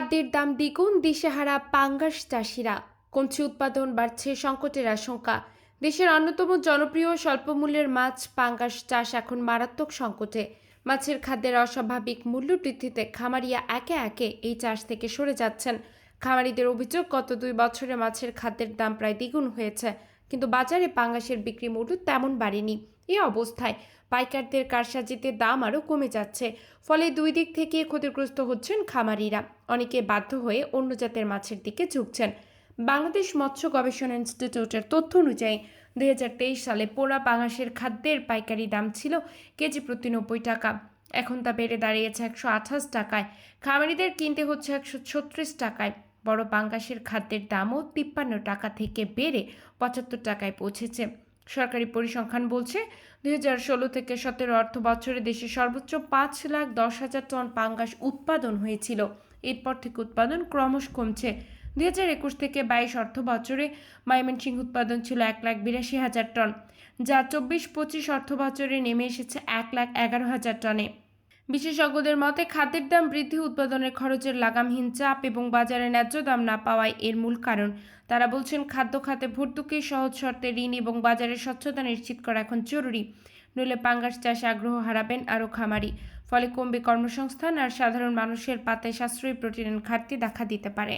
খাদ্যের দাম দ্বিগুণ, দিশেহারা পাঙ্গাস চাষিরা। কমছে উৎপাদন বাড়ছে সংকটের আশঙ্কা। দেশের অন্যতম জনপ্রিয় স্বল্পমূল্যের মাছ পাঙ্গাস চাষ এখন মারাত্মক সংকটে। মাছের খাদ্যের অস্বাভাবিক মূল্য বৃদ্ধিতে খামারিয়া একে একে এই চাষ থেকে সরে যাচ্ছেন। খামারিদের অভিযোগ, গত দুই বছরে মাছের খাদ্যের দাম প্রায় দ্বিগুণ হয়েছে। কিন্তু বাজারে পাঙ্গাসের বিক্রি মূল্য তেমন বাড়েনি। এই অবস্থায় পাইকারদের কারসাজিতে দাম আরও কমে যাচ্ছে। ফলে দুই দিক থেকে ক্ষতিগ্রস্ত হচ্ছেন খামারিরা। অনেকে বাধ্য হয়ে অন্য জাতের মাছের দিকে ঝুঁকছেন। বাংলাদেশ মৎস্য গবেষণা ইনস্টিটিউটের তথ্য অনুযায়ী, দুই হাজার তেইশ সালে পোড়া পাঙাশের খাদ্যের পাইকারি দাম ছিল কেজি প্রতি নব্বই টাকা। এখন তা বেড়ে দাঁড়িয়েছে একশো আঠাশ টাকায়। খামারিদের কিনতে হচ্ছে একশো ছত্রিশ টাকায়। বড় পাঙ্গাসের খাদ্যের দামও তিপ্পান্ন টাকা থেকে বেড়ে পঁচাত্তর টাকায় পৌঁছেছে। সরকারি পরিসংখ্যান বলছে, দুই হাজার ষোলো থেকে সতেরো অর্থ বছরে দেশে সর্বোচ্চ পাঁচ লাখ দশ হাজার টন পাঙ্গাস উৎপাদন হয়েছিল। এরপর থেকে উৎপাদন ক্রমশ কমছে। দুই হাজার একুশ থেকে বাইশ অর্থ বছরে ময়মনসিংহ উৎপাদন ছিল এক লাখ বিরাশি হাজার টন, যা চব্বিশ পঁচিশ অর্থ বছরে নেমে এসেছে এক লাখ এগারো হাজার টনে। বিশেষজ্ঞদের মতে, খাদ্যের দাম বৃদ্ধি, উৎপাদনের খরচের লাগামহীন চাপ এবং বাজারে ন্যায্য দাম না পাওয়ায় এর মূল কারণ। তারা বলছেন, খাদ্য খাতে ভর্তুকি, সহজ শর্তে ঋণ এবং বাজারের স্বচ্ছতা নিশ্চিত করা এখন জরুরি। নইলে পাঙ্গাস চাষে আগ্রহ হারাবেন আরও খামারি। ফলে কমবে কর্মসংস্থান আর সাধারণ মানুষের পাতায় সাশ্রয়ী প্রোটিনের ঘাটতি দেখা দিতে পারে।